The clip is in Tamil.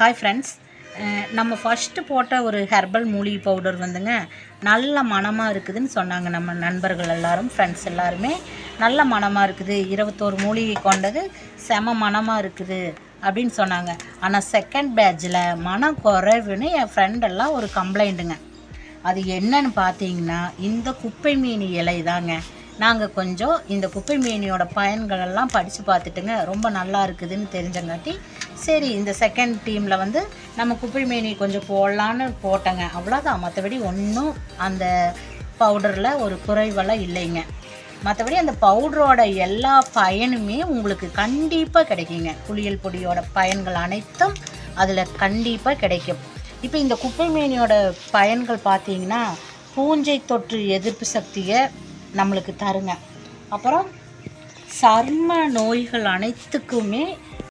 ஹாய் ஃப்ரெண்ட்ஸ் நம்ம ஃபஸ்ட்டு போட்ட ஒரு ஹெர்பல் மூலிகை பவுடர் வந்துங்க நல்ல மணமாக இருக்குதுன்னு சொன்னாங்க நம்ம நண்பர்கள் எல்லாரும் ஃப்ரெண்ட்ஸ் எல்லாருமே. நல்ல மணமாக இருக்குது இருபத்தோரு மூலிகை கொண்டது செம மணமாக இருக்குது அப்படின்னு சொன்னாங்க. ஆனால் செகண்ட் பேட்சில் மன குறைவுன்னு என் ஃப்ரெண்டெல்லாம் ஒரு கம்ப்ளைண்ட்டுங்க அது என்னன்னு பார்த்தீங்கன்னா இந்த குப்பை மீன் இலை தாங்க. நாங்கள் கொஞ்சம் இந்த குப்பை மீனியோட பயன்களெல்லாம் படித்து பார்த்துட்டுங்க ரொம்ப நல்லா இருக்குதுன்னு தெரிஞ்சங்காட்டி சரி இந்த செகண்ட் டீமில் வந்து நம்ம குப்பைமேனி கொஞ்சம் போடலான்னு போட்டேங்க. அவ்வளோதான் மற்றபடி ஒன்றும் அந்த பவுடரில் ஒரு குறைவெல்லாம் இல்லைங்க. மற்றபடி அந்த பவுடரோட எல்லா பயனுமே உங்களுக்கு கண்டிப்பாக கிடைக்குங்க. குளியல் பொடியோட பயன்கள் அனைத்தும் அதில் கண்டிப்பாக கிடைக்கும். இப்போ இந்த குப்பைமேனியோட பயன்கள் பார்த்தீங்கன்னா பூஞ்சை தொற்று எதிர்ப்பு சக்தியை நம்மளுக்கு தருங்க. அப்புறம் சர்ம நோய்கள் அனைத்துக்குமே